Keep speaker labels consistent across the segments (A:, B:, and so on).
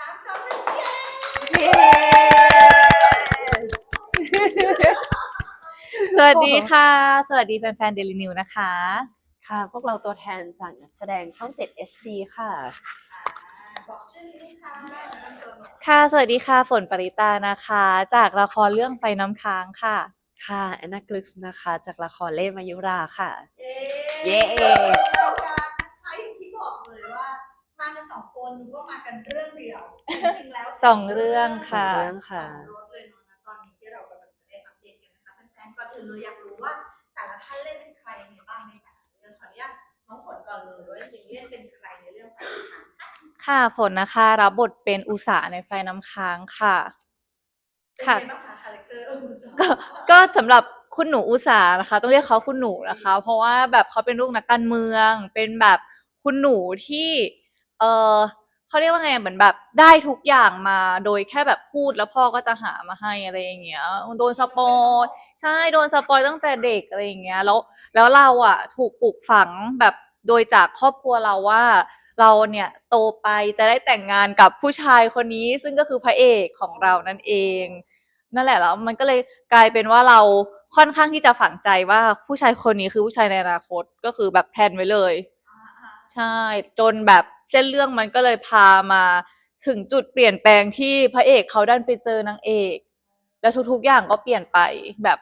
A: สามสองหนึ่งเย้
B: สวัสดีค่ะ สวัสดีแฟนๆเดลินิวนะคะ
C: ค่ะ พวกเราตัวแทนจากนักแสดงช่อง 7 HD ค่ะ
A: บอกชื่อนี้ค่ะแนะนำตัวหน่อย
B: ค่ะ สวัสดีค่ะ ฝนปริตานะคะ จากละครเรื่องไฟน้ำค้างค่ะ
C: ค่ะแอนนากลึกส์นะคะ จากละครเล่มายุราค่ะ
A: เย้
C: เย้
A: เราจะนะคะอย่างที่บอกเลยว่า มากันสองคนนึกว่ามากันเรื่องเดียวจริงๆแล้ว
B: สองเรื่องค่ะ
C: สองเรื่องค่ะ
A: สองรถเลยเนาะนะตอนนี้ที่เรากำลังจะได้อัปเดตกันนะคะแฟนๆก่อนอื่นเลยอยากรู้ว่าแต่ละท่านเล่นเป็นใครยังไงบ้างในแต่ละเรื่องขออนุญาตน้องฝนก่อนเลยว่าจริงๆเล่นเป็นใครในเรื่องไฟทางค่ะ
B: ค่ะฝนนะคะ รับบทเป็นอุสาในไฟน้ำค้างค่ะ
A: เป็น
B: ค่ะ
A: ไงบ้างคะคาแรคเตอร์เออสอง
B: ก็ก็สำหรับคุณหนูอุสานะคะ ต้องเรียกเขาคุณหนูนะคะ เพราะว่าแบบเขาเป็นลูกนักการเมือง เป็นแบบคุณหนูที่ เออเขาเรียกว่าไงเหมือนแบบได้ทุกอย่างมาโดยแค่แบบพูดแล้วพ่อก็จะหามาให้อะไรอย่างเงี้ยโดนสปอยใช่โดนสปอยตั้งแต่เด็กอะไรอย่างเงี้ยแล้วแล้วเราอะถูกปลูกฝังแบบโดยจากครอบครัวเราว่าเราเนี่ยโตไปจะได้แต่งงานกับผู้ชายคนนี้ ซึ่งก็คือพระเอกของเรานั่นเอง นั่นแหละแล้วมันก็เลยกลายเป็นว่าเราค่อนข้างที่จะฝังใจว่าผู้ชายคนนี้คือผู้ชายในอนาคตก็คือแบบแพลนไว้เลย ใช่จนแบบ เส้นเรื่องมันก็เลยพามาถึงจุดเปลี่ยนแปลงที่พระเอกเขาดันไปเจอนางเอก แล้วทุกๆอย่างก็เปลี่ยนไป แบบ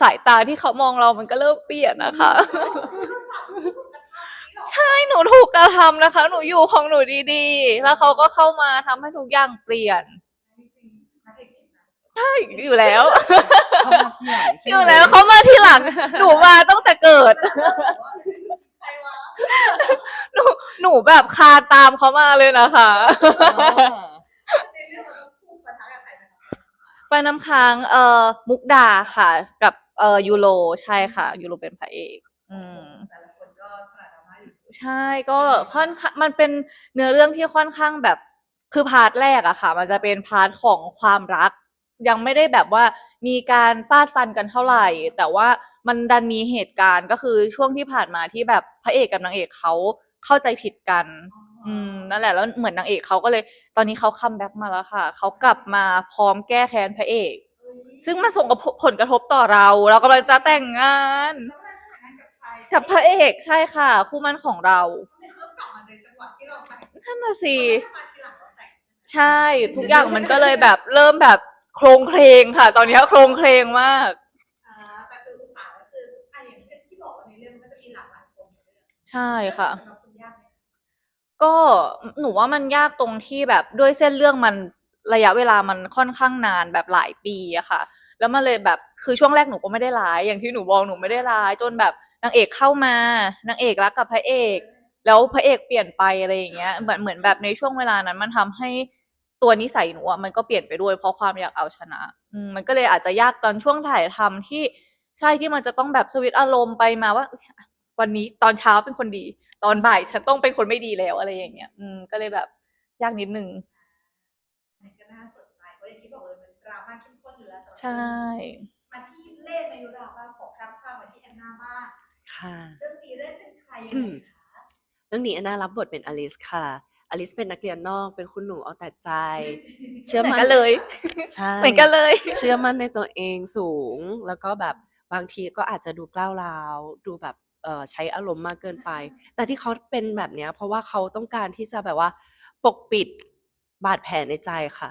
B: สายตาที่เขามองเรามันก็เริ่มเปลี่ยนนะคะ ใช่หนูถูกกระทำนะคะ หนูอยู่ของหนูดีๆ แล้วเขาก็เข้ามาทำให้ทุกอย่างเปลี่ยนใช่อยู่แล้ว
C: เข้ามาที่หลังใช่
B: อ
C: ไหม
B: ยู่แล้วเขามาทีหลัง หนูมาตั้งแต่เกิด
A: ใครวะ
B: หนูหนูแบบคาตามเขามาเลยนะคะ
C: อ่า
A: ในเรื่องเราต้องพูดปะทะกับใครนะคะ
B: ไปน้ำค้างเอ่อมุกดาค่ะ กับเอ่อยูโรใช่ค่ะ ยูโรเป็นพระเอกอืม
A: แต่ละคนก็ขนาดดราม่าอยู่
B: ใช่ก็ค่อนข้างมันเป็นเนื้อเรื่องที่ค่อนข้างแบบคือพาร์ทแรกอะค่ะ มันจะเป็นพาร์ทของความรัก ยังไม่ได้แบบว่ามีการฟาดฟันกันเท่าไหร่ แต่ว่ามันดันมีเหตุการณ์ก็คือช่วงที่ผ่านมาที่แบบพระเอกกับนางเอกเขาเข้าใจผิดกัน อืมนั่นแหละแล้วเหมือนนางเอกเขาก็เลย ตอนนี้เขาคัมแบ็กมาแล้วค่ะเขากลับมาพร้อมแก้แค้นพระเอก ซึ่งมันส่งผลกระทบต่อเรา เรากำลังจะแต่งงาน
A: แล้วนั่นขนาดนั้นกับใคร
B: กับพระเอกใช่ค่ะ คู่มั่นของเรา
A: ไม่เขากลับมาในจังหวะที่เราแต่ง
B: นั่นน่ะสิ
A: เขาจะมาทีหลังเราแต่งใช่ไหม
B: ใช่ ทุกอย่างมันก็เลยแบบเริ่มแบบ โครงเคลงค่ะ ตอนนี้โครงเคลงมาก
A: อ่าแต่คืออุตสาห์ก็คืออะอย่างที่บอกว่าในเรื่องมันก็จะมีหลากหลายคนในเรื่อง
B: ใช่ค่ะ
A: สำหรับคุณยากไหม
B: ก็หนูว่ามันยากตรงที่แบบด้วยเส้นเรื่องมันระยะเวลามันค่อนข้างนานแบบหลายปีอะค่ะ แล้วมันเลยแบบคือช่วงแรกหนูก็ไม่ได้ร้าย อย่างที่หนูบอกหนูไม่ได้ร้าย จนแบบนางเอกเข้ามานางเอกรักกับพระเอก แล้วพระเอกเปลี่ยนไปอะไรอย่างเงี้ยเหมือนเหมือนแบบในช่วงเวลานั้นมันทำให้ ตัวนิสัยหนูอะมันก็เปลี่ยนไปด้วยเพราะความอยากเอาชนะอืมมันก็เลยอาจจะยากตอนช่วงถ่ายทำที่ใช่ที่มันจะต้องแบบสวิตช์อารมณ์ไปมาว่า วันนี้ตอนเช้าเป็นคนดี ตอนบ่ายฉันต้องเป็นคนไม่ดีแล้วอะไรอย่างเงี้ย อืม ก็เลยแบบยากนิดนึง
A: อันนี้ก็น่าสนใจเพราะอย่างที่บอกเลยมันดราม่าเข้มข้นอยู่แล้วสำหรับ
B: ใช่
A: มาที่เล่นมายุราบ้างขอครั้งฟังมาที่แอนนาบ้าง
C: ค่ะ
A: เรื่องนี้เล่นเป็นใครยัง
C: อื
A: ไง
C: ม
A: คะ
C: เรื่องนี้แอนนารับบทเป็นอลิสค่ะ อลิสเป็นนักเรียนนอก เป็นคุณหนูเอาแต่ใจ เชื่อ
B: เหมือ
C: มั่
B: น
C: น
B: กันเลย
C: ใช่
B: เหมือนกันเลย
C: เชื่อมั่นในตัวเองสูง แล้วก็แบบบางทีก็อาจจะดูกล้าวร้าวดูแบบเอ่อใช้อารมณ์มากเกินไป แต่ที่เขาเป็นแบบเนี้ย เพราะว่าเขาต้องการที่จะแบบว่า ปกปิดบาดแผลในใจค่ะ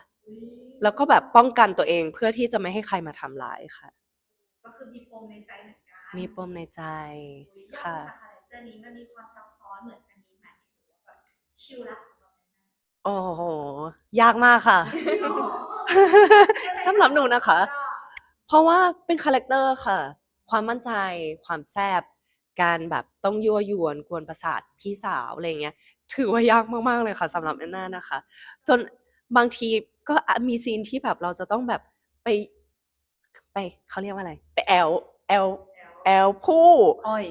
C: แล้วก็แบบป้องกันตัวเองเพื่อที่จะไม่ให้ใครมาทำร้ายค่ะ
A: ก็คือมีปมในใจเหมือนกัน
C: มีปมในใจ
A: อุ๊ยยาก
C: ค่ะ
A: ไหมคาแรคเตอร์นี้มันมีความซับซ้อนเหมือน ชิลละสำหรับแอนนา
C: โอ้โห ยากมากค่ะ สำหรับหนูนะคะ เพราะว่าเป็นคาแรคเตอร์ค่ะ ความมั่นใจ ความแซบการแบบต้องยั่วยวนกวนประสาทพี่สาวอะไรเงี้ย ถือว่ายากมากๆเลยค่ะสำหรับแอนนานะคะ จนบางทีก็อะมีซีนที่แบบเราจะต้องแบบไปไปเขาเรียกว่าอะไร ไปแอลแอลแอลผู้
B: อ้อย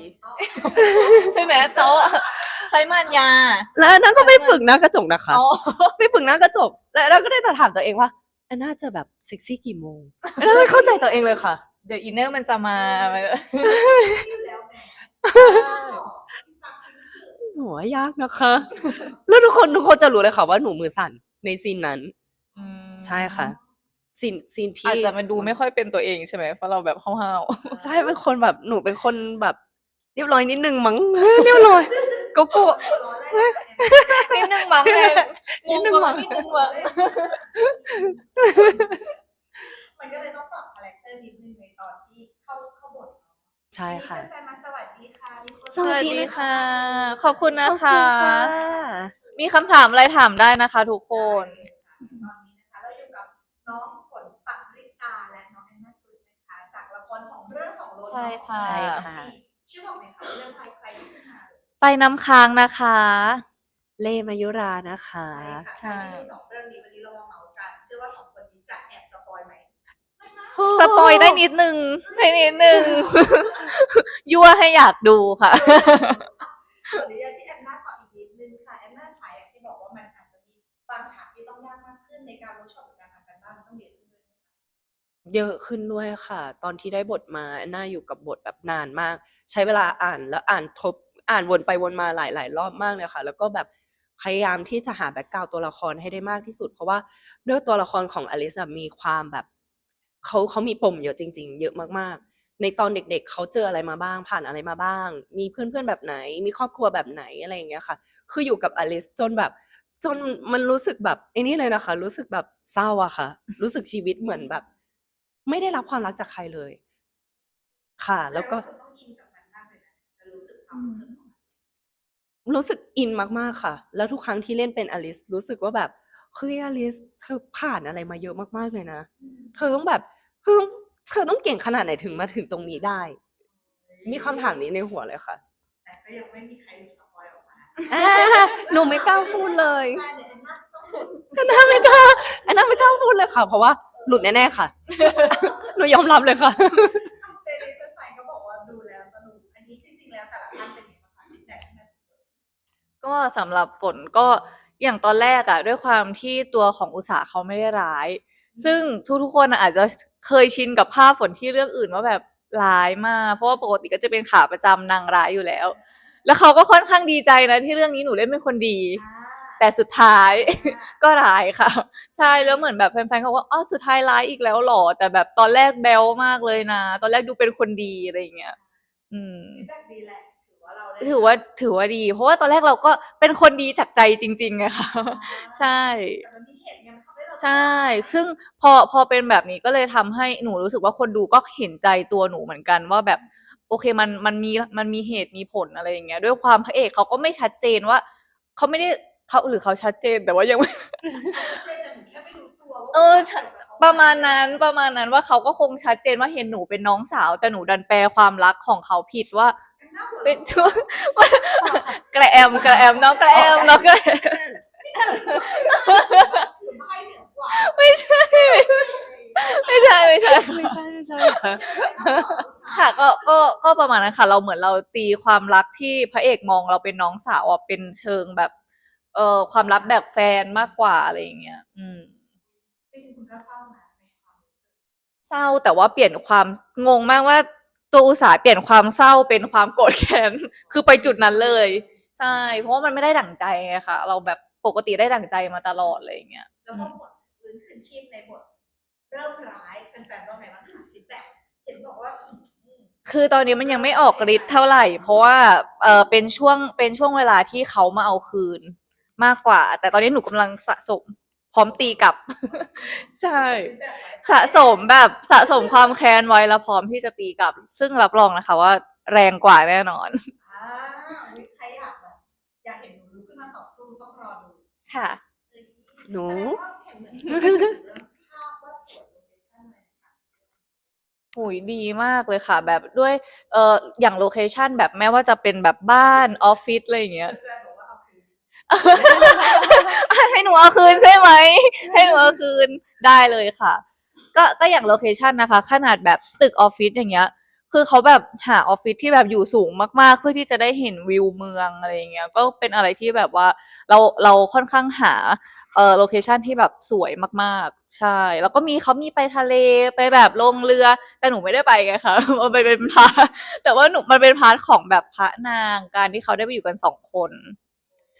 B: ใช่ไหมโต๊ะ ใช้มันยา
C: แล้วอันนั้นก็ไปฝึกหน้ากระจกนะคะ
B: อ๋อ
C: ไปฝึกหน้ากระจก แล้วเราก็ได้แต่ถามตัวเองว่าแอนนาจะแบบเซ็กซี่กี่โมงแอนนาไม่เข้าใจตัวเองเลยค่ะ
B: เดี๋ยวอินเนอร์มันจะมา
A: อยู่แล้วแหมฟัง
C: หนูว่ายากนะคะ แล้วทุกคนทุกคนจะรู้เลยค่ะว่าหนูมือสั่นในซีนนั้น
B: อืม
C: ใช่ค่ะซีนซีนที่
B: อาจจะมันดูไม่ค่อยเป็นตัวเองใช่ไหมเพราะเราแบบห้าว
C: ใช่เป็นคนแบบหนูเป็นคนแบบ เรียบร้อยนิดนึงมั้ง เรียบร้อย โกโก้
A: ร้อนแรกๆ
B: ๆนิดนึงมั้งเลย
C: นิดนึงมั้ง
B: นิดนึงมั้ง
A: มันก็เลยต้องปรับคาแรคเตอร์นิดนึงในตอนที่เข้าเข้าบทเนาะ
C: ใช่ค่ะ
A: แฟนๆมาสวัสดีค่ะมีคน
C: สวัสดีค่ะ
B: ขอบคุณนะคะ
C: ขอบณค่ะ
B: มีคำถามอะไรถามได้นะคะทุกคน
A: ตอนนี้นะคะเราอยู่กับน้องฝนปักริตาและน้องแอนนาตุยนะคะจากละครสองเรื่องสองรส
B: ใช่ค่ะ
C: ใช่ค่ะ
A: ชื่อบอกหน่อยค่ะเรื่องอะไรใครที่ขึ้นมา
B: ไฟน้ำค้างนะคะ
C: เลมายุรานะคะ
A: ใช่ค่ะที่ดูสองเรื่องนี้วันนี้เรามาเมาส์กัน เชื่อว่าสองคนนี้จะแอบสปอยไหมไม่ใช่
B: สปอยได้นิดนึงได้นิดนึง ยั่วให้อยากดูค่ะ
A: ขออนุญาตที่แอนนาต่ออีกนิดนึงค่ะแอนนาขายอย่างที่บอกว่ามันอาจจะมีบางฉากที่ต้องยากมากขึ้นในการเวิร์กช็อปหรือการทำกันบ้านมันต้องเยอะขึ้นด้วย
C: เยอะขึ้นด้วยค่ะ ตอนที่ได้บทมาแอนน่าอยู่กับบทแบบนานมาก ใช้เวลาอ่านแล้วอ่านทบ อ่านวนไปวนมาหลายๆรอบมากเลยค่ะ แล้วก็แบบพยายามที่จะหาแบ็กกราวตัวละครให้ได้มากที่สุด เพราะว่าด้วยตัวละครของอลิซมีความแบบเขาเขามีปมเยอะจริง ๆ เยอะมากๆ ในตอนเด็กๆเขาเจออะไรมาบ้าง ผ่านอะไรมาบ้าง มีเพื่อนๆแบบไหน มีครอบครัวแบบไหนอะไรอย่างเงี้ยค่ะ คืออยู่กับอลิซจนแบบจนมันรู้สึกแบบไอ้นี่เลยนะคะ รู้สึกแบบเศร้าอะค่ะ รู้สึกชีวิตเหมือนแบบ ไม่ได้รับความรักจากใครเลย ค่ะ แล้วก็
A: ความรู้สึกของมัน
C: รู้สึกอินมากๆค่ะ แล้วทุกครั้งที่เล่นเป็นอลิสรู้สึกว่าแบบเฮ้ยอลิสเธอผ่านอะไรมาเยอะมากๆเลยนะ เธอต้องแบบคือเธอต้องเก่งขนาดไหนถึงมาถึงตรงนี้ได้ มีคำถามนี้ในหัวเลยค่ะ
A: แต่ก็ยังไม่มีใครหลุดสปอยออกมา
C: อ่าหนูไม่กล้าพูดเลย
A: ใช่เดี๋ยวแอนนาต้องหลุด
C: อันน่าไม่กล้าอันน่าไม่กล้าพูดเลยค่ะ เพราะว่าหลุดแน่ๆค่ะ หนูยอมรับเลยค่ะ
B: ก็สำหรับฝนก็อย่างตอนแรกอะด้วยความที่ตัวของอุตสาหเขาไม่ได้ร้าย ซึ่งทุกๆคนอะอาจจะเคยชินกับภาพฝนที่เรื่องอื่นว่าแบบร้ายมากเพราะว่าปกติก็จะเป็นขาประจำนางร้ายอยู่แล้ว แล้วเขาก็ค่อนข้างดีใจนะที่เรื่องนี้หนูเล่นเป็นคนดี
A: อ่า
B: แต่สุดท้าย
A: อ่า
B: ก็ร้ายค่ะใช่แล้วเหมือนแบบแฟนๆเขาว่าอ๋อสุดท้ายร้ายอีกแล้วเหรอแต่แบบตอนแรกแบลมากเลยนะ ตอนแรกดูเป็นคนดีอะไรอย่างเงี้ยอืม
A: ฟีดแบ็กดีแหละ ถือว่าเราได้
B: ถือว่าถือว่าดี เพราะว่าตอนแรกเราก็เป็นคนดีจากใจจริงๆไงค่ะใช่
A: แต่มันมีเหตุไงมันทำให้เรา
B: ใช่ ซึ่งพอพอเป็นแบบนี้ก็เลยทำให้หนูรู้สึกว่าคนดูก็เห็นใจตัวหนูเหมือนกันว่าแบบ โอเคมันมันมีมันมีเหตุมีผลอะไรอย่างเงี้ย ด้วยความพระเอกเขาก็ไม่ชัดเจนว่าเขาไม่ได้เขาหรือเขาชัดเจนแต่ว่ายังไม่
A: เจนแต่หนูแค่ไม่รู้ตัวว่า
B: เออใช่ประมาณนั้นประมาณนั้นว่าเขาก็คงชัดเจนว่าเห็นหนูเป็นน้องสาว แต่หนูดันแปลความรักของเขาผิดว่า เป็นช่วงกระแอมกระแอมน้องกระแอมน้องกระแอม
A: ถือไม้เหนือกว่า
B: ไม่ใช่ ไม่ใช่ไม่ใช่
C: ไม่ใช่ไม่ใช่ค่ะ
B: ค่ะก็ก็ก็ประมาณนั้นค่ะ เราเหมือนเราตีความรักที่พระเอกมองเราเป็นน้องสาวอะเป็นเชิงแบบเอ่อความลับแบบแฟนมากกว่าอะไรอย่างเงี้ย อืม
A: จริงๆคุณก็เศร้านะในความรู้สึก
B: เศร้าแต่ว่าเปลี่ยนความงงมากว่า ตัวอุตสาห์เปลี่ยนความเศร้าเป็นความโกรธแค้น คือไปจุดนั้นเลย ใช่ เพราะว่ามันไม่ได้ดั่งใจไงค่ะ เราแบบปกติได้ดั่งใจมาตลอดอะไรอย่างเงี้ย
A: แล้วพอฝนฟื้นคืนชีพในบท เริ่มร้ายแฟนๆว่าไงบ้างคะฟีดแบ็กเห็นบอกว่าอืม
B: คือตอนนี้มันยังไม่ออกฤทธิ์เท่าไหร่ เพราะว่าเออเป็นช่วงเป็นช่วงเวลาที่เขามาเอาคืนมากกว่า แต่ตอนนี้หนูกำลังสะสม พร้อมตีกลับ ใช่
A: feedback ไว้
B: สะสมแบบสะสมความแค้นไว้แล้วพร้อมที่จะตีกลับ ซึ่งรับรองนะคะว่า แรงกว่าแน่นอน
A: อ่าอุ๊ยใครอยากแบบอยากเห็นหนูลุกขึ้นมาต่อสู้ต้องรอดู
B: ค่ะ
C: หนู
A: แสดงว่าเห็นเหมือนเรื่องภาพว่าสวยโลเคชั่นเลยค่ะ
B: หุยดีมากเลยค่ะ แบบด้วยเอ่ออย่างโลเคชันแบบแม้ว่าจะเป็นแบบบ้านออฟฟิศอะไรอย่างเงี้ย
A: แฟนๆบอกว่าเอาคืน
B: ให้หนูเอาคืนใช่ไหมให้หนูเอาคืนได้เลยค่ะ ก็ก็อย่างโลเคชันนะคะ ขนาดแบบตึกออฟฟิศอย่างเงี้ย คือเขาแบบหาออฟฟิศที่แบบอยู่สูงมากๆ เพื่อที่จะได้เห็นวิวเมืองอะไรอย่างเงี้ย ก็เป็นอะไรที่แบบว่าเราเราค่อนข้างหาเอ่อโลเคชันที่แบบสวยมากๆ ใช่ แล้วก็มีเขามีไปทะเลไปแบบลงเรือ แต่หนูไม่ได้ไปไงคะมันไปเป็นพาร์ทแต่ว่าหนูมันเป็นพาร์ทของแบบพระนางการที่เขาได้ไปอยู่กันสองคน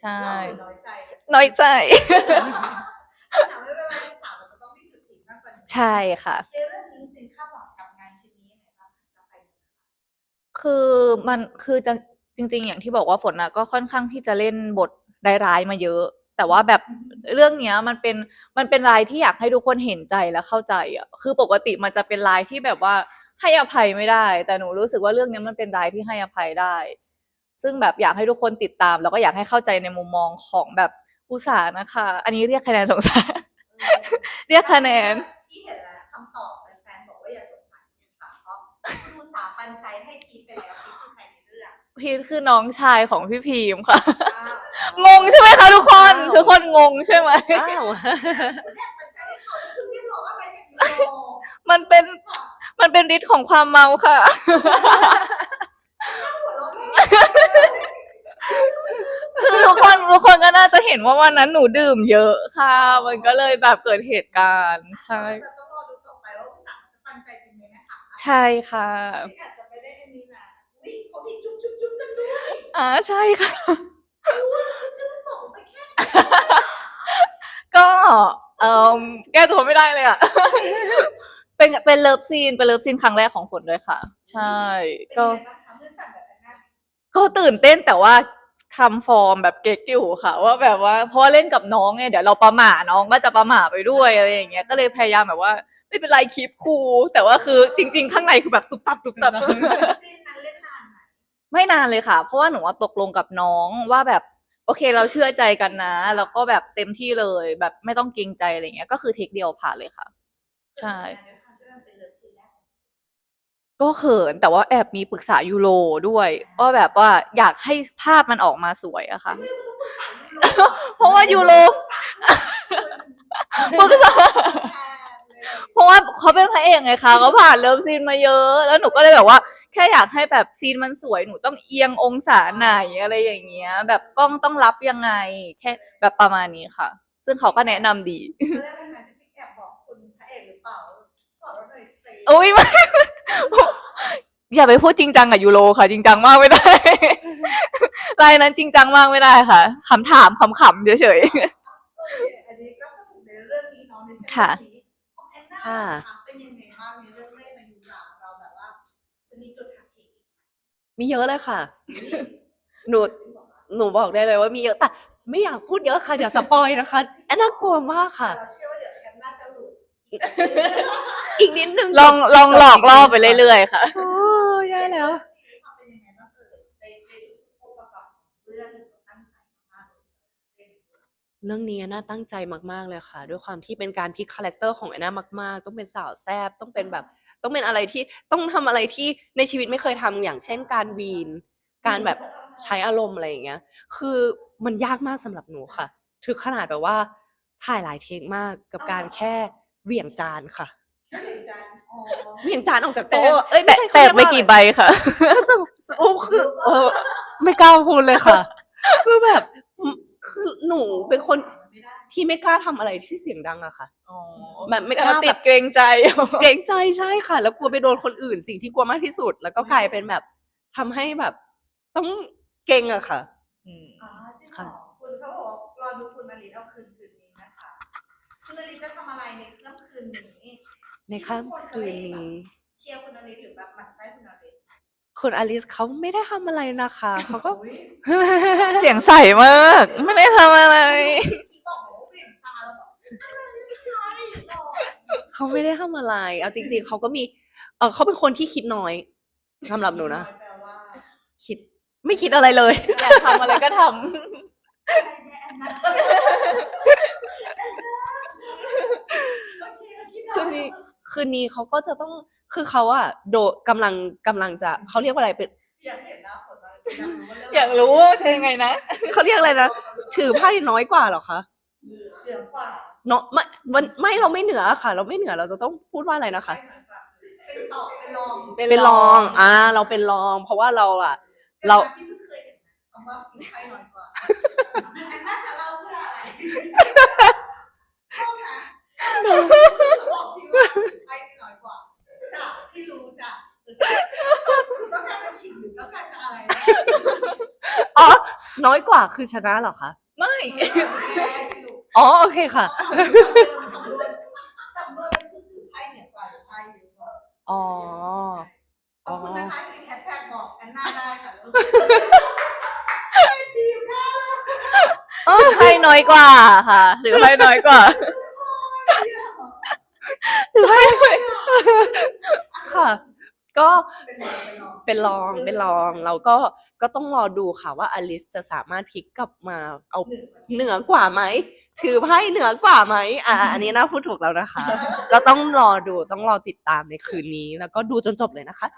B: ใช่
A: เราเลยน้อยใจ
B: น้อยใจใช่ค่ะ
A: ในเรื่องนี้จริงๆคาดหวังกับงานชิ้นนี้ยังไงบ้างคะกับไฟบุญ
B: คือมันคือจะจริง ๆ อย่างที่บอกว่าฝนนะก็ค่อนข้างที่จะเล่นบทร้ายๆมาเยอะ แต่ว่าแบบเรื่องเนี้ยมันเป็นมันเป็นลายที่อยากให้ทุกคนเห็นใจและเข้าใจอะคือปกติมันจะเป็นลายที่แบบว่าให้อภัยไม่ได้ แต่หนูรู้สึกว่าเรื่องเนี้ยมันเป็นลายที่ให้อภัยได้ ซึ่งแบบอยากให้ทุกคนติดตาม แล้วก็อยากให้เข้าใจในมุมมองของแบบ อุตสาห์นะคะ อันนี้เรียกคะแนนสงสาร เรียกคะแนน
A: ที่เห็นแล้วคำตอบแฟนๆบอกว่าอย่าสงสัยเพียงสามเพราะครูสาปันใจให้คิดไปแล้วคิดคือใครในเรื่อง
B: พีทคือน้องชายของพี่พีมค่ะ
A: อ้าว
B: งงใช่ไหมคะทุกคน
C: อ้าว
B: ทุกคนงงใช่ไหม
C: อ้าว
A: คุณแอบปันใจให้เขาคุณเรียกร้องอะไรกันอยู่
B: มันเป็น มันเป็นฤทธิ์ของความเมาค่ะ
A: หัวเราะเลย
B: คือทุกคนทุกคนก็น่าจะเห็นว่าวันนั้นหนูดื่มเยอะค่ะ มันก็เลยแบบเกิดเหตุการณ์ใช่
A: จะต้องรอดูต่อไปว่าอุตสาห์จะปันใจจริงไหมนะคะ
B: ใช่ค่ะ
A: ที่อาจจะไม่ได้อันนี้นะวิเขามีจุ๊บจุ๊บจุ๊บกันด้วย
B: อ่าใช่ค่ะ
A: คุณจะมาบอกไปแค่
B: ก็เอ่อแก้ตัวไม่ได้เลยอะเป็นเป็นเลิฟซีนเป็นเลิฟซีนครั้งแรกของฝนด้วยค่ะ ใช่
A: ก็
B: ก็
A: เป็นไงบ้างคะเมื่อสั่งแบบนั้น
B: ก็ตื่นเต้นแต่ว่า ทำฟอร์มแบบเก๊กอยู่ค่ะ ว่าแบบว่าเพราะว่าเล่นกับน้องไงเดี๋ยวเราประหม่าน้องก็จะประหม่าไปด้วยอะไรอย่างเงี้ยก็เลยพยายามแบบว่า ไม่เป็นไรคลิปคูลแต่ว่าคือจริง ๆ ข้างในคือแบบตุบตับตุบตับ
A: ซีนนั้นเล่นนานไหม
B: ไม่นานเลยค่ะ เพราะว่าหนูว่าตกลงกับน้องว่าแบบโอเคเราเชื่อใจกันนะ แล้วก็แบบเต็มที่เลย แบบไม่ต้องเกรงใจอะไรเงี้ย ก็คือเทคเดียวผ่านเลยค่ะ ใช่ ก็เขินแต่ว่าแอบมีปรึกษายูโรด้วยว่าแบบว่าอยากให้ภาพมันออกมาสวยอะค่ะ เพราะว่ายูโรปรึกษาเพราะว่าเขาเป็นพระเอกไงคะเขาผ่านเลิฟซีนมาเยอะ แล้วหนูก็เลยแบบว่า แค่อยากให้แบบซีนมันสวยหนูต้องเอียงองศาไหนอะไรอย่างเงี้ย แบบกล้องต้องรับยังไง แค่แบบประมาณนี้ค่ะ ซึ่งเขาก็แนะนำดี
A: เรื่องนั้นจริงๆแอบบอกคุณพระเอกหรือเปล่าสอนเราหน่อยสิ
B: อุ้ยไม่อย่าไปพูดจริงจังกับยูโรค่ะ จริงจังมากไม่ได้ รายนั้นจริงจังมากไม่ได้ค่ะคำถามขำๆเฉย
A: โอเคอันนี้ก็สนุกในเรื่องนี้เนาะในเส้น
B: ค่ะ
A: นี้ของแอนนานะคะเป็นยังไงบ้างในเรื่องเล่นมายุราเราแบบว่า จะมีจุดหักเห
C: มีเยอะเลยค่ะ หนูหนูบอกได้เลยว่ามีเยอะแต่ไม่อยากพูดเยอะค่ะเดี๋ยวสปอยนะคะแอนน่ากลัวมากค่ะ
A: เราเชื่อว่าเดี๋ยวแอนนาจะหลุด
C: อีกนิดนึง
B: ๆลองลองหลอกล่อไปเรื่อยๆค่ะ
C: โอ้ยายแล้ว
A: ความเป็นยังไงบ้างเออในในองค์ประกอบของเรื่องตั้งใจมากเลย
C: เรื่องนี้น่าตั้งใจมากๆเลยค่ะ ด้วยความที่เป็นการพลิกคาแรคเตอร์ของแอนนามาก ๆ ต้องเป็นสาวแซบต้องเป็นแบบ ต้องเป็นอะไรที่ต้องทำอะไรที่ในชีวิตไม่เคยทำอย่างเช่นการวีน การแบบใช้อารมณ์อะไรอย่างเงี้ย คือมันยากมากสำหรับหนูค่ะ ถึงขนาดแบบว่าถ่ายหลายเทคมากกับการแค่เหวี่ยงจานค่ะ
A: ไม่เห็น จานอ๋อ
C: เหวี่ยงจานออกจากโต๊ะเอ้ยไม่
B: แตะ
C: ใช่
B: แตกไปกี่ใบคะ
C: ก็สโอ้คือเออไม่กล้าพูดเลยค่ะ คือแบบคือหนูเป็นคน
A: ไม่ได้
C: ที่ไม่กล้าทำอะไรที่เสียงดังอะค่ะ
B: อ๋อ
C: แบบไม่
B: ไม่
C: กล้า
B: ติ
C: แบ
B: ด
C: บ
B: เกรงใจ
C: เกรงใจใช่ค่ะ แล้วกลัวไปโดนคนอื่นสิ่งที่กลัวมากที่สุด แล้วก็กลายเป็นแบบทำให้แบบ ต้องเกรงอะค่ะ
B: อืม
A: อ๋อจริงเหรอคุณเขาบอกว่ารอดูคุณนลิตเอาคืนคืนนี้นะคะคุณนลิตจะทำอะไรในค่ำคืนนี้
C: ในค่ำคืนนี้
A: เชียร์คุณนลิตหรือแบบหมั่นไส้คุณนลิต
C: คุณอลิสเขาไม่ได้ทำอะไรนะคะ เขาก็
A: อุ๊ย
B: เสียงใสมาก ไม่ได้ทำอะไร
A: ที่บอกว่าเปลี่ยนตาแล้วแบบอะไรไม่ใช่หรอก
C: เขาไม่ได้ทำอะไร เอาจริง ๆ เขาก็มี เออเขาเป็นคนที่คิดน้อยสำหรับหนูนะ
A: แปลว่า
C: คิด ไม่คิดอะไรเลย
B: อยากทำอะไรก็ท
A: อะไรเนี่ยแอนนาแอนนาโอเคโอเค
C: คืนนี้ คืนนี้เขาก็จะต้องคือเขาอะโดกำลังกำลังจะเขาเรียกว่าอะไรเป็น
A: อยากเห็นหน้าคนมากำ
B: อยากรู้ว่าจะยังไงนะ
C: เขาเรียกอะไรนะถือไพ่น้อยกว่าเหรอคะ
A: เหลือกว่า
C: เนาะไม่มันไม่เราไม่เหนือค่ะ เราไม่เหนือเราจะต้องพูดว่าอะไรนะคะ
A: ไม่เหมือนกับเป็นต่อเป็นรอง
C: เป็นรอง อ่า เราเป็นรอง เพราะว่าเราอะเรา
A: พี่เพิ่งเคยเห็นคำว่ามีใครหน่อยกว่าแอนน่าจะเล่าเพื่ออะไรชอบนะชอ บบอกพี่ว่าใครหน่อยกว่าจ้ะพี่รู้จ้ะคุณต้องการจะขิงหรือต้องการจะอะไร
C: อ๋อ น้อยกว่าคือชนะเหรอคะ
B: ไม่
A: แพ้สิลูก
C: อ๋อ โอเคค่ะ
A: สำรวจสำรวจสำรวจมันคือถือไพ่
C: อ๋อ
A: ขอบคุณนะคะที่แฮชแท็กบอกแอนนาได้ค่ะลูกเป็นทีมได้เลย
B: ให้น้อยกว่าค่ะ หรือให้น้อยกว่า หรือให้น้อย
C: ค่ะ ก็
A: เป็นรองเป็นรอง
C: เป็นรองเป็นรองเราก็ก็ต้องรอดูค่ะว่าอลิสจะสามารถพลิกกลับมาเอา
A: หนึ่ง
C: เหนือกว่าไหมถือไพ่เหนือกว่าไหมอ่าอันนี้น่าพูดถูกแล้วนะคะ ก็ต้องรอดูต้องรอติดตามในคืนนี้ แล้วก็ดูจนจบเลยนะคะ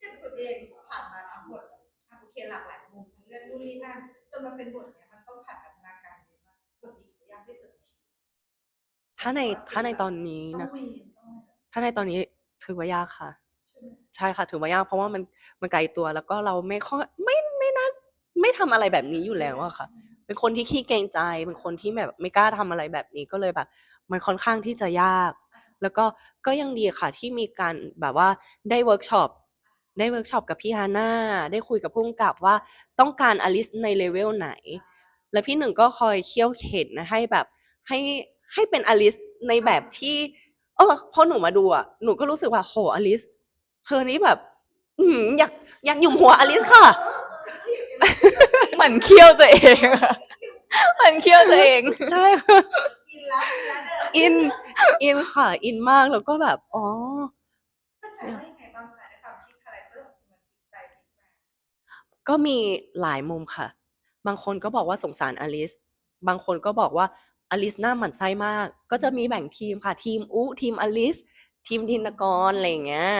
A: ที่สุดเองผ่านมาทั้งหมดอะโอเคหลากหลายมุมทั้งเรื่องนู่นนี่นั่นจนมาเป็นบทเนี้ยมันต้องผ่านพัฒนาการเยอะมากบทนี้ยากที่สุดในชีวิต
C: ถ้าในถ้าในตอนนี้
A: ต้อ
C: นะ ถ้าในตอนนี้ถือว่ายากค่ะ
A: ใช่ไหม
C: ใช่ค่ะถือว่ายากเพราะว่ามันมันไกลตัวแล้วก็เราไม่ค่อยไม่ไม่น่าไม่ทำอะไรแบบนี้อยู่แล้วอะค่ะ เป็นคนที่ขี้เกรงใจเป็นคนที่แบบไม่กล้าทำอะไรแบบนี้ก็เลยแบบ มันค่อนข้างที่จะยาก แล้วก็ก็ยังดีค่ะที่มีการแบบว่าได้เวิร์กช็อปได้เวิร์กช็อปกับพี่ฮาน่าได้คุยกับผู้กำกับว่าต้องการอลิสในเลเวลไหน แล้วพี่หนึ่งก็คอยเคี่ยวเข็นนะให้แบบให้ให้เป็นอลิสในแบบที่ เออพอหนูมาดูอะหนูก็รู้สึกว่าโหอลิส เธอนี้แบบ อือหืออยากอยากหยุมหัวอลิสค่ะ
B: เหมือนเคี่ยวตัวเองอะเหมือนเคี่ยวตัวเอง
C: ใช่ค่ะ
A: อินแล้วอินแล้วเด้อ
C: อินอินค่ะ อินมากแล้วก็แบบ อ๋อ
A: เข้าใจว่ายังไงบ้างคะในความที่คาแรคเตอร์ของมันติดใจติดมา
C: ก็มีหลายมุมค่ะ บางคนก็บอกว่าสงสารอลิส บางคนก็บอกว่า อลิสหน้าหมันไส้มาก ก็จะมีแบ่งทีมค่ะ ทีมอุทีมอลิส ทีมธินกรอะไรอย่างเงี้ย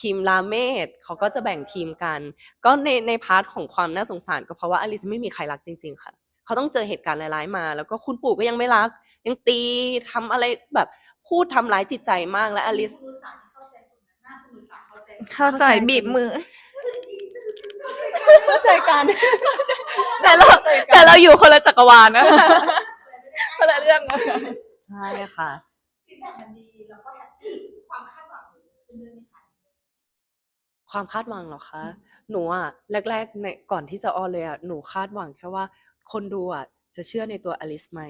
C: ทีมลาเมดเขาก็จะแบ่งทีมกัน ก็ในในพาร์ทของความน่าสงสาร ก็เพราะว่าอลิสไม่มีใครรักจริง ๆ ค่ะ เขาต้องเจอเหตุการณ์ร้ายๆมา แล้วก็คุณปู่ก็ยังไม่รัก ยังตีทำอะไรแบบพูดทำร้ายจิตใจมากและอลิส
A: คุณอุตสาห์เข้าใจคนนั้นหน้าคุณอุตสาห์เข้าใจคนนั้น
B: เข้าใจบีบมือ
C: เข้าใจกัน
B: แต่เราแต่เราอยู่คนละจักรวาลนะ คนละเรื่องนะ
C: ใช่ค่ะ
A: ฟีดแบ็กมันดีแล้วก็แฮปปี้ความคาดหวังมันขึ้นเรื่อยๆค่ะ
C: ความคาดหวังเหรอคะ หนูอะแรกๆในก่อนที่จะออนเลยอะหนูคาดหวังแค่ว่า คนดูอะจะเชื่อในตัวอลิสไหม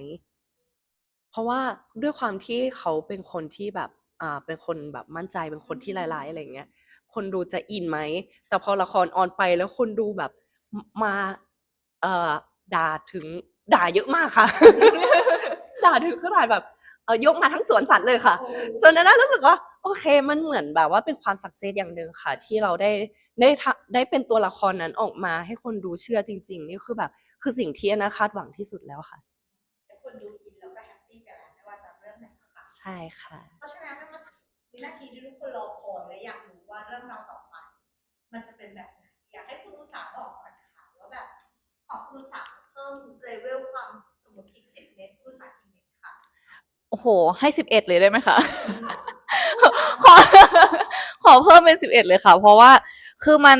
C: เพราะว่าด้วยความที่เขาเป็นคนที่แบบอ่าเป็นคนแบบมั่นใจเป็นคนที่ร้ายๆอะไรอย่างเงี้ย คนดูจะอินไหม แต่พอละครออนไปแล้วคนดูแบบมมาเอ่อด่าถึง ด่าเยอะมากค่ะ ด่าถึงขนาดแบบเออยกมาทั้งสวนสัตว์เลยค่ะ จนนั้นรู้สึกว่า โอเคมันเหมือนแบบว่าเป็นความสักเซสอย่างหนึ่งค่ะ ที่เราได้ได้ทำได้เป็นตัวละครนั้นออกมาให้คนดูเชื่อจริง ๆ นี่คือแบบ คือสิ่งที่แอนนาคาดหวังที่สุดแล้วค่ะ
A: แต่คนดูอินแล้วก็แฮปปี้ไปแล้วไม่ว่าจะเรื่องไหนก็ตาม
C: ใช่ค่ะ
A: เพราะฉะนั้นไม่ว่าวินาทีที่ทุกคนรอคอยและอยากรู้ว่าเรื่องราวต่อไป มันจะเป็นแบบไหนอยากให้คุณอุตสาห์บอกก่อนค่ะว่าแบบของคุณอุตสาห์จะเพิ่มเลเวลความสมมติพลิกสิบเมตรคุณอุตสาห์กี่เมตรค่ะ
B: โอ้โห ให้สิบเอ็ดเลยได้ไหมคะขอขอเพิ่มเป็นสิบเอ็ดเลยค่ะ เพราะว่าคือมัน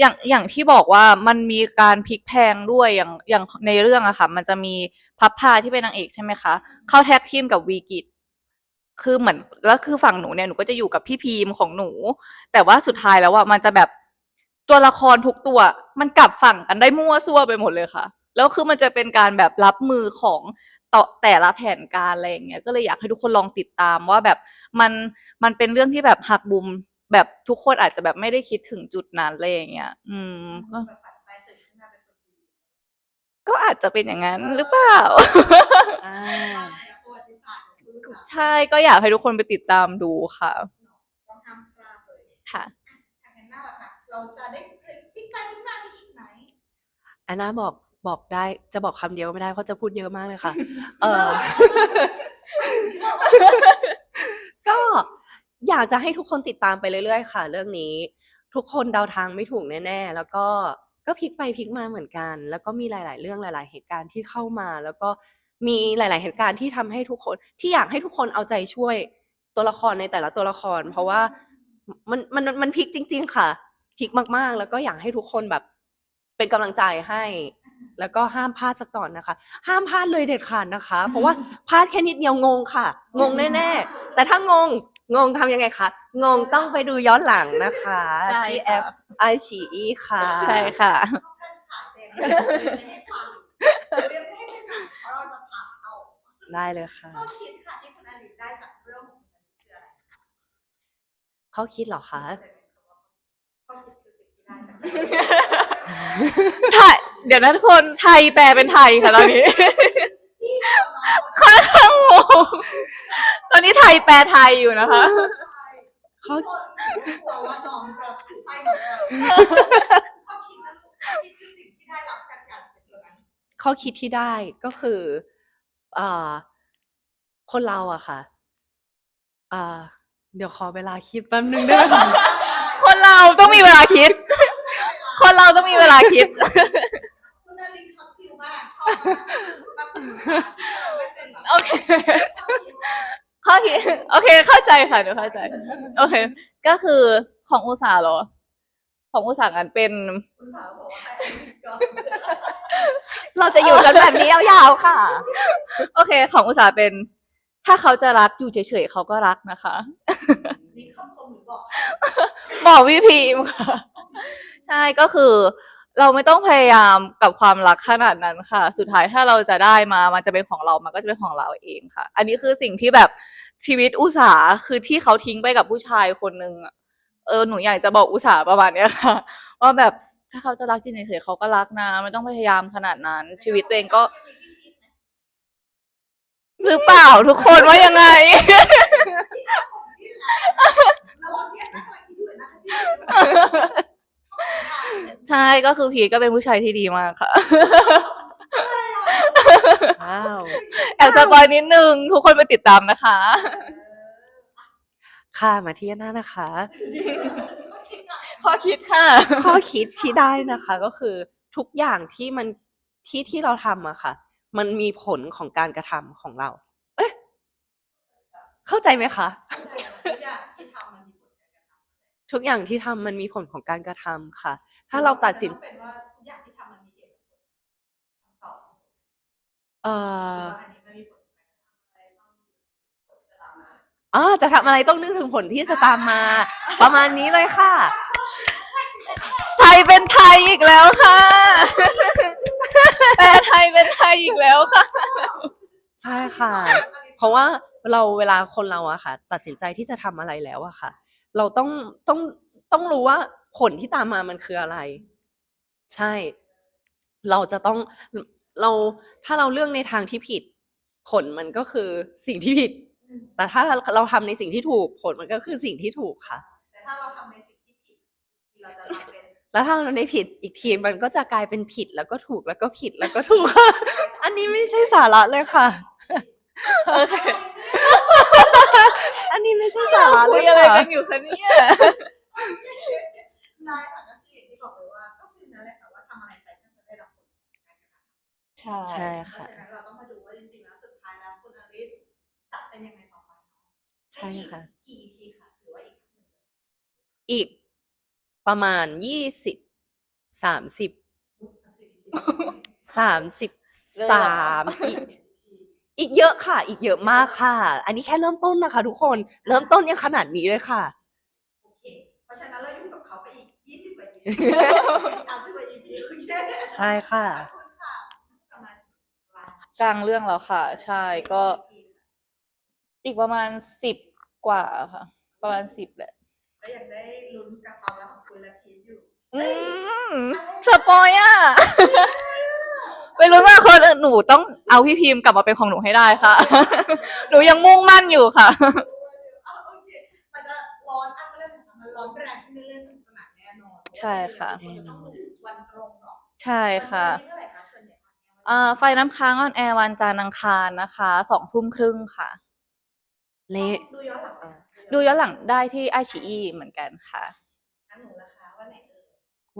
B: อย่างอย่างที่บอกว่ามันมีการพลิกแพลงด้วยอย่างอย่างในเรื่องอะค่ะ มันจะมีพับพาที่เป็นนางเอกใช่ไหมคะ เข้าแท็กทีมกับวีกิตคือเหมือนแล้วคือฝั่งหนูเนี่ยหนูก็จะอยู่กับพี่พีมของหนู แต่ว่าสุดท้ายแล้วอะมันจะแบบตัวละครทุกตัว มันกลับฝั่งกันได้มั่วซั่วไปหมดเลยค่ะ แล้วคือมันจะเป็นการแบบรับมือของต่อแต่ละแผนการอะไรอย่างเงี้ยก็เลยอยากให้ทุกคนลองติดตามว่าแบบมันมันเป็นเรื่องที่แบบหักมุมแบบทุกคนอาจจะแบบไม่ได้คิดถึงจุดนั้นอะไรอย่างเงี้ย อืมก็
A: แบบฝันไปตื่นขึ้นมาเป็นคนดี
B: ก็อาจจะเป็นอย่างนั้นหรือเปล่า
C: อ่า
A: ว่าในประวัติศาสตร์ของคุณอุตสาห์
B: ใช่ก็อยากให้ทุกคนไปติดตามดูค่ะ
A: ต้องห้ามพลาดเลย
B: ค่ะ
A: ทางนั้นน่าละค่ะ เราจะได้พลิกพลิกไปพลิกมาได้อีกไหม
C: แอนนาบอก บอกได้จะบอกคำเดียวก็ไม่ได้เพราะจะพูดเยอะมากเลยค่ะ เออ ก็อยากจะให้ทุกคนติดตามไปเรื่อยๆ ค่ะ เรื่องนี้ ทุกคนเดาทางไม่ถูกแน่ๆ แล้วก็ก็พลิกไปพลิกมาเหมือนกัน แล้วก็มีหลาย ๆ เรื่องหลาย ๆ เหตุการณ์ที่เข้ามา แล้วก็มีหลาย ๆ เหตุการณ์ที่ทำให้ทุกคน ที่อยากให้ทุกคนเอาใจช่วยตัวละครในแต่ละตัวละคร เพราะว่ามันมันมันพลิกจริง ๆ ค่ะพลิกมากๆ แล้วก็อยากให้ทุกคนแบบ เป็นกำลังใจให้ แล้วก็ห้ามพลาดสักตอนนะคะ ห้ามพลาดเลยเด็ดขาดนะคะ เพราะว่าพลาดแค่นิดเดียวงงค่ะ งงแน่ๆ แต่ถ้างงงงทำยังไงคะงงต้องไปดูย้อนหลังนะคะ
B: ใช่
C: ที่แอ
B: ค่ะ
C: ปไอชีอีค่ะ
B: ใช่ค่ะ
A: ชอบเล่นขาเด็กเรียนไม่ให้ฟังเรียนไม่ให้เป็นหนังเพราะเราจะถามเอา
C: ได้เลยค่ะ
A: ข้อคิดค่ะที่คุณอลิศได้จากเรื่องของคุณอลิศคืออะไร
C: ข้อคิดเหรอคะ
A: ข้อคิดคือสิ่งที่ ได้จากการ
B: ไทยเดี๋ยวนะทุกคนไทยแปลเป็นไทยค่ะตอนนี้
A: พี่น้องๆ
B: ค่อนข้างงงตอนนี้ไทยแปลไทยอยู่นะคะ
A: เขากลัวว่าน้องจะไปหมือนกันเขาคิดนะคิดถึงสิ่งที่ได้รับจากการเป็นตัวนั้น
C: ข้อคิดที่ได้ก็คืออ่าคนเราอะค่ะอ่าเดี๋ยวขอเวลาคิดแป๊บนึงได้ไหมคะ
B: คนเราต้องมีเวลาคิด คนเราต้องมีเวลาคิด
A: คุณนารินช็อตฟิวมากชอบมากแบบเราไม่เป็นแบบ
B: โอเค ข้อคิดโอเค เข้าใจค่ะเดี๋ยวเข้าใจ โอเค ก็คือของอุตสาห์เหรอ ของอุตสาห์กันเป็น
A: อุตส่าห์บอกว่าให้อันนี้ก่อน
C: เราจะอยู่กันแบบนี้ยาวๆค่ะ
B: โอเค ของอุตสาห์เป็น ถ้าเขาจะรักอยู่เฉยๆเขาก็รักนะคะ
A: นี่คำคมหรือ บอก
B: บอกพี่พิมค่ะ ใช่ก็คือ เราไม่ต้องพยายามกับความรักขนาดนั้นค่ะ สุดท้ายถ้าเราจะได้มามันจะเป็นของเรา มันก็จะเป็นของเราเองค่ะ อันนี้คือสิ่งที่แบบชีวิตอุตสาหคือที่เขาทิ้งไปกับผู้ชายคนนึงอะเออหนูอยากจะบอกอุตสาหประมาณเนี้ยค่ะ ว่าแบบถ้าเขาจะรักจริงๆเฉยๆเขาก็รักนะไม่ต้องพยายามขนาดนั้น ชีวิตตัวเองก็ หรือเปล่าทุกคนว่ายังไง
A: แล้ววันนี้นั่งอะไรคิดอยู่นะจริง
B: ใช่ก็คือพีทก็เป็นผู้ชายที่ดีมากค่ะ
C: ว้าว
B: แอบสปอยนิดนึง ทุกคนไปติดตามนะคะ
C: ค่ะมาที่หน้านะคะ
B: ข้อคิดค่ะ
C: ข้อคิดที่ได้นะคะ ก็คือทุกอย่างที่มันที่ที่เราทำอะค่ะ มันมีผลของการกระทำของเรา เอ๊ะเข้าใจไหมคะ ทุกอย่างที่ทำมันมีผลของการกระทำค่ะ ถ้าเราตัดสิน
A: เป็นว่าทุกอย่างที่ทำมันมีเหตุผลตอบ
C: เอ่อ
A: ว่าอันนี้ไม่มีผล
C: อ่าจะทำอะไรต้องนึกถึงผลที่จะตามมา ประมาณนี้เลยค่ะ
B: ไทยเป็นไทยอีกแล้วค่ะแปลไทยเป็นไทยอีกแล้วค่ะ
C: ใช่ค่ะ เพราะว่าเราเวลาคนเราอะค่ะ ตัดสินใจที่จะทำอะไรแล้วอะค่ะ เราต้องต้องต้องรู้ว่าผลที่ตามมามันคืออะไร ใช่ เราจะต้องเราถ้าเราเลือกในทางที่ผิด ผลมันก็คือสิ่งที่ผิด แต่ถ้าเราทำในสิ่งที่ถูก ผลมันก็คือสิ่งที่ถูกค่ะ
A: แต่ถ้าเราทำในสิ่งที่ผิดเราจะรับเป็น
C: แล้วถ้าเราในผิดอีกทีมันก็จะกลายเป็นผิดแล้วก็ถูกแล้วก็ผิดแล้วก็ถูก อันนี้ไม่ใช่สาระเลยค่ะอั นนี้ไม่ใช่สาระเล
B: คุ
C: ย
B: ยอะไร
C: ค่ะ
B: กันอยู่คะเนี่ย
A: นายค่ะก็คืออย่างที่บอกเลยว่าก็คือนั่นแหละแต่ว่าทำอะไรไปก็จะได้รับผลของการกระทำ
B: ใช่
C: ใช่
A: เพราะ
C: ค่ะ
A: ฉะนั้นเราต้องมาดูว่าจริงๆแล้วสุดท้ายแล้วคุณอริศจะเป็นยังไงต่อไป
C: ใช่ค่ะ
A: กี่ EP ค่ะหรือว่าอีก
C: อีกประมาณยี่สิบสามสิบสามสิบสามอีก อีกเยอะค่ะ อีกเยอะมากค่ะ อันนี้แค่เริ่มต้นนะคะ ทุกคน เริ่มต้นยังขนาดนี้เลยค่ะ
A: โอเค เพราะฉะนั้นเราอยู่กับเขาไปอีก20กว่า EP 30กว่า EP โอเค
C: ใช่ค่ะ
A: ขอบคุณค่ะประมาณลาก
B: ลางเรื่องแล้วค่ะ ใช่ก็อีกประมาณสิบกว่าค่ะ ประมาณสิบแหละ
A: ก็ยังได้ลุ้นกับความรักของคุณและพีทอยู่
B: อืมสปอยอะ ไม่รู้ว่าคนอื่นหนูต้องเอาพี่พิมพ์กลับมาเป็นของหนูให้ได้ค่ะ หนูยังมุ่งมั่นอยู่ค่ะ
A: เอาโอเคมันจะร้อนอะเขาเรียกอะไรนะมันร้อนแรงขึ้นเรื่อยๆสนุกสนานแน่นอน
B: ใช่ค่ะ
A: เพราว่าเดี๋ยวเราต้องดูวันตรงเนาะ
B: ใช่ค่ะ
A: วันนี้เท่าไหร่คะส่วนใหญ่
B: เอ่อไฟน้ำค้างออนแอร์วันจันทร์อังคารนะคะสองทุ่มครึ่งค่ะ
C: เละ
A: ดูย้อนหลังอะ
B: ดูย้อนหลังได้ที่ไอชีอีเหมือนกันค่ะ
A: งั้นหนูราคาวันไหนเอ่ย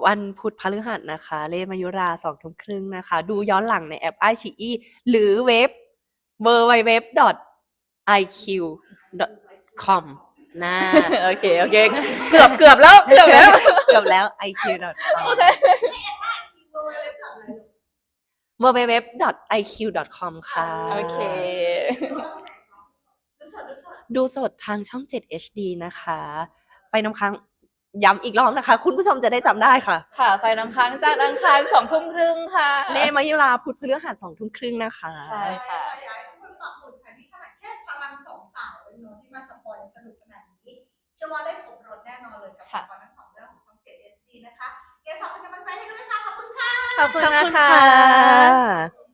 C: วันพุธพฤหัสนะคะ เลมายุราสองทุ่มครึ่งนะคะ ดูย้อนหลังในแอป i อ e หรือเว็บ w w w i q com นะ
B: โอเค โอเค เกือบเกือบแล้วเกือบแล้ว
C: เกือบแล้ว iq com
A: อีโวเล็บกับอะไรลูก
C: w w w i q com ค่ะ
B: โอเค
A: ดูสดดูสด
C: ดูสดทางช่อง 7 HD นะคะ ไปน้ำค้าง ย้ำอีกรอบนะคะ คุณผู้ชมจะได้จำได้ค่ะ
B: ค่ะ ไฟน้ำค้างจันทร์อังคารสองทุ่มครึ่งค่ะ
C: เลมายุราพุธพฤหัสสองทุ่มครึ่งนะคะ
B: ใช่ค่ะ
A: ขยายคุณปักหมุดค่ะที่ขนาดแค่พลังสองสาวเองเนาะที่มาสปอยสนุกขนาดนี้เชื่อว่าได้ผลรสแน่นอนเลยกับ
B: ค่ะ
A: ละครทั้งสองเรื่องของช่อง 7SD นะคะเกฝากเป็นกำลังใจให้ด้วยค่ะขอบคุณค่ะ
B: ขอบคุณ
C: ขอบ
B: นะ
C: คุณ
B: คะ
C: ค่ะ
A: ขอบคุณค่ะ